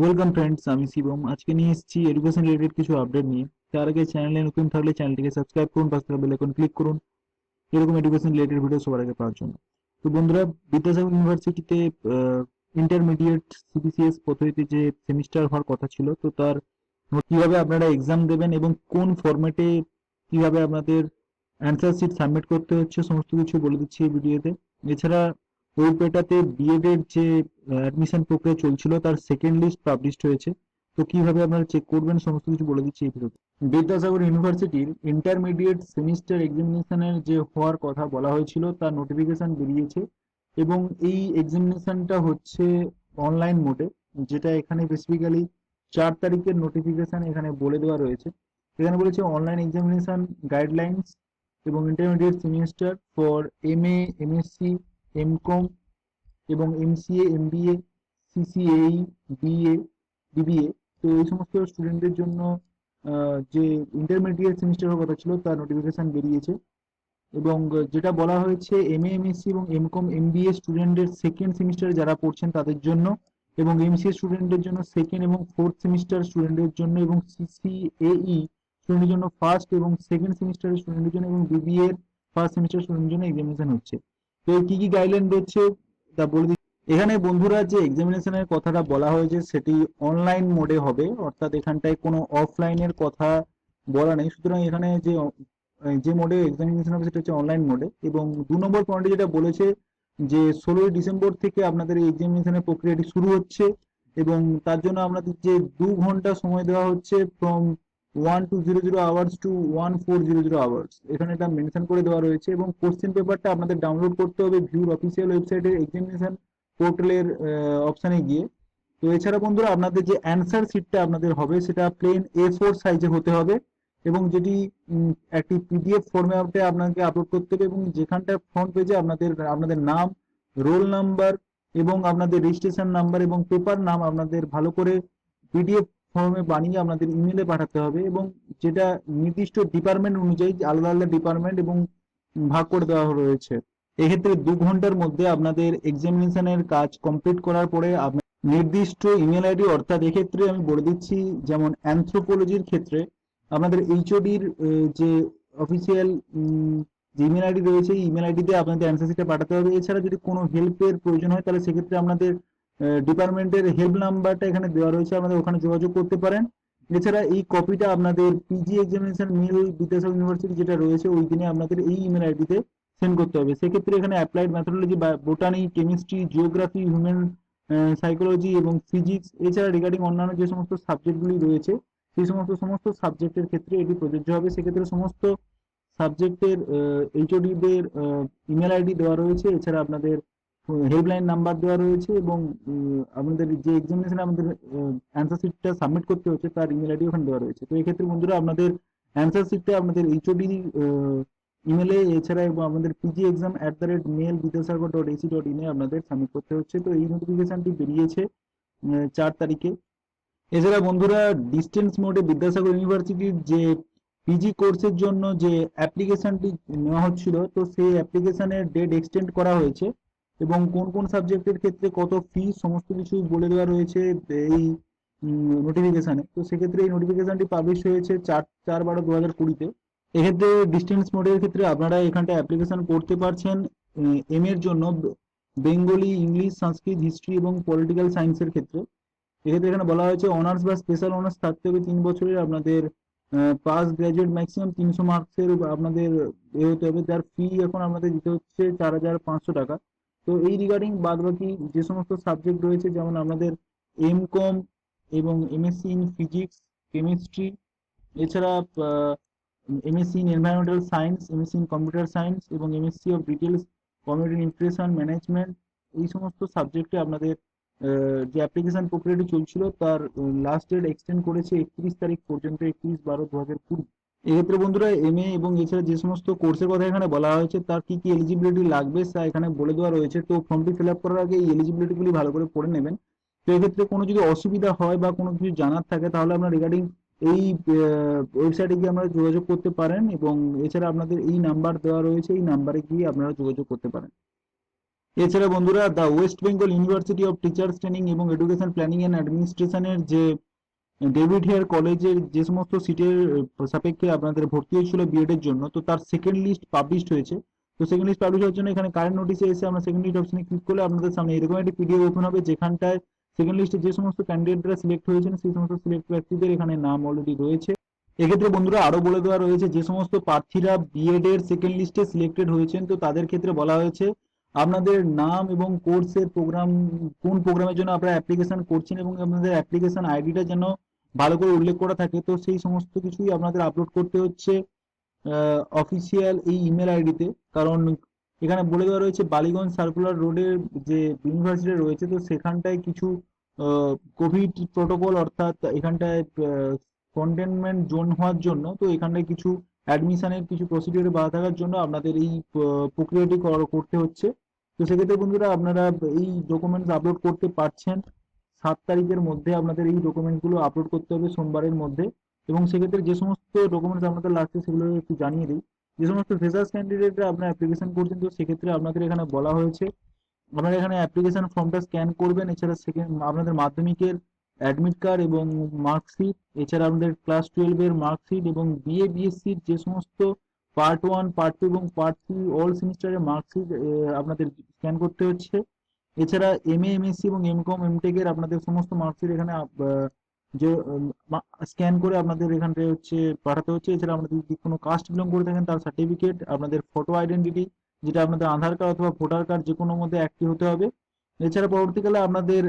Welcome friends আমি শিবম। আজকে নিয়ে এসেছি এডুকেশন রিলেটেড কিছু আপডেট নিয়ে। তার আগে চ্যানেলে নতুন থাকলে চ্যানেলটিকে সাবস্ক্রাইব করুন, পাশে থাকা বেল আইকন ক্লিক করুন। এরকম এডুকেশন রিলেটেড ভিডিও সবার আগে পাওয়ার জন্য। তো বন্ধুরা, বিদ্যাসাগর ইউনিভার্সিটিতে ইন্টারমিডিয়েট সিবিসিএস পদ্ধতিতে যে সেমিস্টার হওয়ার কথা ছিল, তো তার কীভাবে আপনারা এক্সাম দেবেন এবং কোন ফরম্যাটে কীভাবে আপনাদের অ্যান্সার শিট সাবমিট করতে হচ্ছে, সমস্ত কিছু বলে দিচ্ছি এই ভিডিওতে এছাড়া ওয়েবপেটাতে বিএড এর যে অ্যাডমিশন প্রক্রিয়া চলছিল, তার সেকেন্ড লিস্ট পাবলিশড হয়েছে। তো কীভাবে আপনারা চেক করবেন? সমস্ত কিছু বলে দিচ্ছি এই ভিডিওতে। বিদ্যাসাগর ইউনিভার্সিটির ইন্টারমিডিয়েট সেমিস্টার এক্সামিনেশনের যে হওয়ার কথা বলা হয়েছিল, তার নোটিফিকেশন বেরিয়েছে। এবং এই এক্সামিনেশনটা হচ্ছে অনলাইন মোডে যেটা এখানে বেসিক্যালি চার তারিখের নোটিফিকেশন এখানে বলে দেওয়া রয়েছে। এখানে বলেছে অনলাইন এক্সামিনেশন গাইডলাইন্স এবং intermediate semester for M A MSc MCom এবং MCA MBA CCAE BA BBA তো এই সমস্ত স্টুডেন্টদের জন্য যে ইন্টারমিডিয়েট সেমিস্টারের কথা ছিল, তার নোটিফিকেশন বেরিয়েছে। এবং যেটা বলা হয়েছে এম এ এমএসসি এবং এমকম এমবিএ স্টুডেন্টদের সেকেন্ড সেমিস্টারে যারা পড়ছেন তাদের জন্য এবং এমসিএ স্টুডেন্টদের জন্য সেকেন্ড এবং ফোর্থ সেমিস্টার স্টুডেন্টদের জন্য এবং সিসিএই স্টুডেন্টের জন্য ফার্স্ট এবং সেকেন্ড সেমিস্টারের স্টুডেন্টের জন্য এবং বিবিএ ফার্স্ট সেমিস্টার স্টুডেন্টের জন্য এক্সামিনেশন হচ্ছে। তো কি কি গাইডলাইন রয়েছে, তা বলে দিচ্ছি এখানে বন্ধুরা যে এক্সামিনেশনের কথাটা বলা হয়েছে, সেটি অনলাইন মোডে হবে, অর্থাৎ এখানটায় কোনো অফলাইনের কথা বলা নেই। সুতরাং এখানে যে যে মোডে এক্সামিনেশন হবে, সেটা হচ্ছে অনলাইন মোডে এবং দু নম্বর পয়েন্টে যেটা বলেছে যে, ষোলোই ডিসেম্বর থেকে আপনাদের এই এক্সামিনেশনের প্রক্রিয়াটি শুরু হচ্ছে। এবং তার জন্য আপনাদের যে দু ঘণ্টা সময় দেওয়া হচ্ছে from one two zero zero hours two one four zero zero hours এখানে এটা মেনশন করে দেওয়া রয়েছে এবং কোশ্চেন পেপারটা আপনাদের ডাউনলোড করতে হবে ভিউর অফিসিয়াল ওয়েবসাইটের এক্সামিনেশন পোর্টালের অপশানে গিয়ে। তো এছাড়া বন্ধুরা আপনাদের যে অ্যান্সার শিটটা আপনাদের হবে সেটা প্লেন এ ফোর সাইজে হতে হবে এবং যেটি একটি পিডিএফ ফর্ম্যাটে আপনাকে আপলোড করতে হবে এবং যেখানটা ফ্রন্ট পেজে আপনাদের আপনাদের নাম রোল নাম্বার এবং আপনাদের রেজিস্ট্রেশন নাম্বার এবং পেপার নাম আপনাদের ভালো করে পিডিএফ ফর্মে বানিয়ে আপনাদের ইমেলে পাঠাতে হবে এবং যেটা নির্দিষ্ট ডিপার্টমেন্ট অনুযায়ী আলাদা আলাদা ডিপার্টমেন্ট এবং ভাগ করে দেওয়া রয়েছে। এক্ষেত্রে দু ঘণ্টার মধ্যে আপনাদের এক্সামিনেশনের কাজ কমপ্লিট করার পরে নির্দিষ্ট ইমেল আইডি অর্থাৎ এক্ষেত্রে আমি বলে দিচ্ছি যেমন অ্যানথ্রোপোলজির ক্ষেত্রে আপনাদের এইচওডির যে অফিসিয়াল যে ইমেল আইডি রয়েছে ইমেল আইডিতে আপনাদের অ্যান্সার শিটটা পাঠাতে হবে। এছাড়া যদি কোনো হেল্পের প্রয়োজন হয়, তাহলে সেক্ষেত্রে আপনাদের ডিপার্টমেন্টের হেল্প নাম্বারটা এখানে দেওয়া রয়েছে আপনাদের ওখানে যোগাযোগ করতে পারেন। এছাড়া এই কপিটা আপনাদের PG examination mail Vidyasagar university যেটা রয়েছে ওই দিনে আপনাদের এই ইমেল আইডিতে সেন্ড করতে হবে। সেক্ষেত্রে এখানে অ্যাপ্লাইড ম্যাথোলজি বা botany chemistry geography human psychology এবং ফিজিক্স এছাড়া রিগার্ডিং অন্যান্য যে সমস্ত সাবজেক্টগুলি রয়েছে, সেই সমস্ত সমস্ত সাবজেক্টের ক্ষেত্রে এটি প্রযোজ্য হবে। সেক্ষেত্রে সমস্ত সাবজেক্টের এইচওডিদের ইমেল আইডি দেওয়া রয়েছে। এছাড়া আপনাদের হেল্পলাইন নাম্বার দেওয়া রয়েছে এবং আপনাদের যে এক্সামিনেশন আমাদের অ্যান্সার শিটটা সাবমিট করতে হচ্ছে তার ইমেল আইডি ওখানে দেওয়া রয়েছে। তো এই ক্ষেত্রে বন্ধুরা আপনাদের অ্যান্সার শিটটা আপনাদের এইচওডি ইমেলে এছাড়া এবং আমাদের PG exam at the rate mail Vidyasagar dot AC dot ইনে আপনাদের সাবমিট করতে হচ্ছে। তো এই নোটিফিকেশনটি বেরিয়েছে চার তারিখে। এছাড়া বন্ধুরা ডিস্টেন্স মোডে বিদ্যাসাগর ইউনিভার্সিটির যে পিজি কোর্সের জন্য যে অ্যাপ্লিকেশনটি নেওয়া হচ্ছিল, তো সেই অ্যাপ্লিকেশনের ডেট এক্সটেন্ড করা হয়েছে। এবং কোন কোন সাবজেক্টের ক্ষেত্রে কত ফি সমস্ত কিছু বলে দেওয়া রয়েছে এই নোটিফিকেশানে তো সেক্ষেত্রে এই নোটিফিকেশনটি পাবলিশ হয়েছে চার চার বারো দু হাজার কুড়িতে। এক্ষেত্রে ডিস্টেন্স মোডের ক্ষেত্রে আপনারা এখানটা অ্যাপ্লিকেশন করতে পারছেন এম এর জন্য বেঙ্গলি ইংলিশ সংস্কৃত হিস্ট্রি এবং পলিটিক্যাল সায়েন্সের ক্ষেত্রে। এক্ষেত্রে এখানে বলা হয়েছে অনার্স বা স্পেশাল অনার্স থাকতে হবে তিন বছরের, আপনাদের পাস গ্রাজুয়েট ম্যাক্সিমাম তিনশো মার্কসের আপনাদের এ হতে হবে। যার ফি এখন আপনাদের দিতে হচ্ছে চার হাজার পাঁচশো টাকা। তো এই রিগার্ডিং বাদ বাকি যে সমস্ত সাবজেক্ট রয়েছে, যেমন আমাদের এম কম এবং এমএসসি ইন ফিজিক্স কেমিস্ট্রি এছাড়া MSc in environmental science MSc in computer science এবং MSc of details community nutrition management এই সমস্ত সাবজেক্টে আপনাদের যে অ্যাপ্লিকেশন প্রক্রিয়াটি চলছিল, তার লাস্ট ডেট এক্সটেন্ড করেছে একত্রিশ তারিখ পর্যন্ত, একত্রিশ বারো দু হাজার কুড়ি। এক্ষেত্রে বন্ধুরা এম এ এবং এছাড়া যে সমস্ত কোর্সের কথা এখানে বলা হয়েছে, তার কি কি এলিজিবিলিটি লাগবে তা এখানে বলে দেওয়া রয়েছে। তো ফর্মটি ফিল আপ করার আগে এই এলিজিবিলিটিগুলি ভালো করে পড়ে নেবেন। তো এক্ষেত্রে কোনো যদি অসুবিধা হয় বা কোনো কিছু জানার থাকে, তাহলে আপনার রিগার্ডিং এই ওয়েবসাইটে গিয়ে আপনারা যোগাযোগ করতে পারেন এবং এছাড়া আপনাদের এই নাম্বার দেওয়া রয়েছে, এই নাম্বারে গিয়ে আপনারা যোগাযোগ করতে পারেন। এছাড়া বন্ধুরা the West Bengal University of Teachers Training এবং এডুকেশন প্ল্যানিং অ্যান্ড অ্যাডমিনিস্ট্রেশনের যে ডেভিড হেয়ার কলেজের যে সমস্ত সিটের সাপেক্ষে আপনাদের ভর্তি হয়েছিল বিএড এর জন্য, তো তার সেকেন্ড লিস্ট পাবলিশড হয়েছে। তো সেকেন্ড লিস্ট পাবলিশ হওয়ার জন্য এখানে কারেন্ট নোটিসে এসে আমরা সেকেন্ড লিস্ট অপশনে ক্লিক করলে আপনাদের সামনে এরকম একটি পিডিএফ ওপেন হবে, যেখানটায় সেকেন্ড লিস্টে যে সমস্ত ক্যান্ডিডেটরা সিলেক্ট হয়েছেন, সেই সমস্ত সিলেক্ট ব্যক্তিদের এখানে নাম অলরেডি রয়েছে। এক্ষেত্রে বন্ধুরা আরও বলে দেওয়া রয়েছে, যে সমস্ত প্রার্থীরা বিএড এর সেকেন্ড লিস্টে সিলেক্টেড হয়েছেন, তো তাদের ক্ষেত্রে বলা হয়েছে, আপনাদের নাম এবং কোর্সের প্রোগ্রাম কোন প্রোগ্রামের জন্য আপনারা অ্যাপ্লিকেশন করছেন এবং আপনাদের অ্যাপ্লিকেশন আইডিটা যেন ভালো করে উল্লেখ করা থাকে, তো সেই সমস্ত কিছুই আপনাদের আপলোড করতে হচ্ছে অফিসিয়াল এই ইমেল আইডিতে কারণ এখানে বলে দেওয়া রয়েছে, বালিগঞ্জ সার্কুলার রোডের যে ইউনিভার্সিটি রয়েছে, তো সেখানটায় কিছু কোভিড প্রোটোকল অর্থাৎ এখানটায় কন্টেনমেন্ট জোন হওয়ার জন্য, তো এখানটায় কিছু অ্যাডমিশনের কিছু প্রসিডিওরে বাধা থাকার জন্য আপনাদের এই প্রক্রিয়াটি কর- করতে হচ্ছে। তো সেক্ষেত্রে বন্ধুরা, আপনারা এই ডকুমেন্টস আপলোড করতে পারছেন। সাত তারিখের মধ্যে আপনাদের এই ডকুমেন্টগুলো আপলোড করতে হবে সোমবারের মধ্যে এবং সেক্ষেত্রে যে সমস্ত ডকুমেন্টস আপনাদের লাগছে সেগুলো একটু জানিয়ে দিই। যে সমস্ত ফ্রেশার্স ক্যান্ডিডেটরা আপনার অ্যাপ্লিকেশন করছেন, তো সেক্ষেত্রে আপনাদের এখানে বলা হয়েছে, আপনারা এখানে অ্যাপ্লিকেশন ফর্মটা স্ক্যান করবেন, এছাড়া সেকেন্ড আপনাদের মাধ্যমিকের অ্যাডমিট কার্ড এবং মার্কশিট এছাড়া আপনাদের ক্লাস টুয়েলভের মার্কশিট এবং বিএ বিএসসির যে সমস্ত পার্ট ওয়ান পার্ট টু এবং পার্ট থ্রি অল সেমিস্টারের মার্কশিট আপনাদের স্ক্যান করতে হচ্ছে। এছাড়া এম এ এমএসসি এবং এম কম এমটেক এর আপনাদের সমস্ত মার্কশিট এখানে যে স্ক্যান করে আপনাদের এখানটায় হচ্ছে পাঠাতে হচ্ছে। এছাড়া আপনাদের যদি কোনো কাস্ট বিলং করে থাকেন, তার সার্টিফিকেট আপনাদের ফটো আইডেন্টিটি যেটা আপনাদের আধার কার্ড অথবা ভোটার কার্ড যে কোনো মধ্যে একটি হতে হবে। এছাড়া পরবর্তীকালে আপনাদের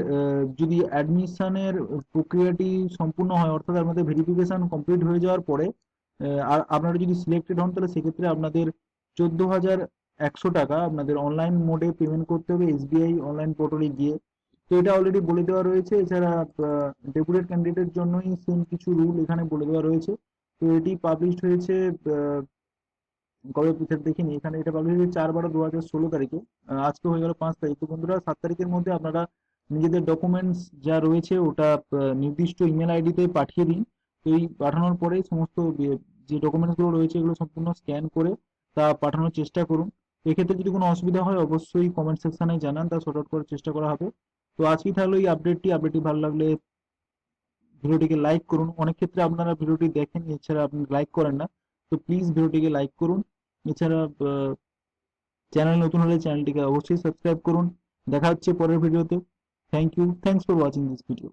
যদি অ্যাডমিশনের প্রক্রিয়াটি সম্পূর্ণ হয়, অর্থাৎ আপনাদের ভেরিফিকেশন কমপ্লিট হয়ে যাওয়ার পরে আর আপনারা যদি সিলেক্টেড হন, তাহলে সেক্ষেত্রে আপনাদের চোদ্দ হাজার একশো টাকা আপনাদের অনলাইন মোডে পেমেন্ট করতে হবে এসবিআই অনলাইন পোর্টালে গিয়ে। তো এটা অলরেডি বলে দেওয়া রয়েছে। এছাড়া ডেপুটেড ক্যান্ডিডেটের জন্যই সেম কিছু রুল এখানে বলে দেওয়া রয়েছে। তো এটি পাবলিশড হয়েছে কবে পিছার দেখিনি? এখানে এটা পাবলিশ হয়েছে চার বারো দু হাজার ষোলো তারিখে। আজকে হয়ে গেল পাঁচ তারিখ। তো বন্ধুরা, সাত তারিখের মধ্যে আপনারা নিজেদের ডকুমেন্টস যা রয়েছে ওটা নির্দিষ্ট ইমেল আইডিতে পাঠিয়ে দিন। তো এই পাঠানোর পরে সমস্ত, যে ডকুমেন্টসগুলো রয়েছে এগুলো সম্পূর্ণ স্ক্যান করে তা পাঠানোর চেষ্টা করুন। এক্ষেত্রে যদি কোনো অসুবিধা হয়, অবশ্যই কমেন্ট সেকশনে জানান, তা সর্ট আউট করার চেষ্টা করা হবে। তো আজকেই থাকল এই আপডেটটি আপডেটটি ভালো লাগলে ভিডিওটিকে লাইক করুন। অনেক ক্ষেত্রে আপনারা ভিডিওটি দেখেন, এছাড়া আপনি লাইক করেন না। তো প্লিজ ভিডিওটিকে লাইক করুন। এছাড়া চ্যানেল নতুন হলে চ্যানেলটিকে অবশ্যই সাবস্ক্রাইব করুন। দেখা হচ্ছে পরের ভিডিওতে thank you thanks for watching this video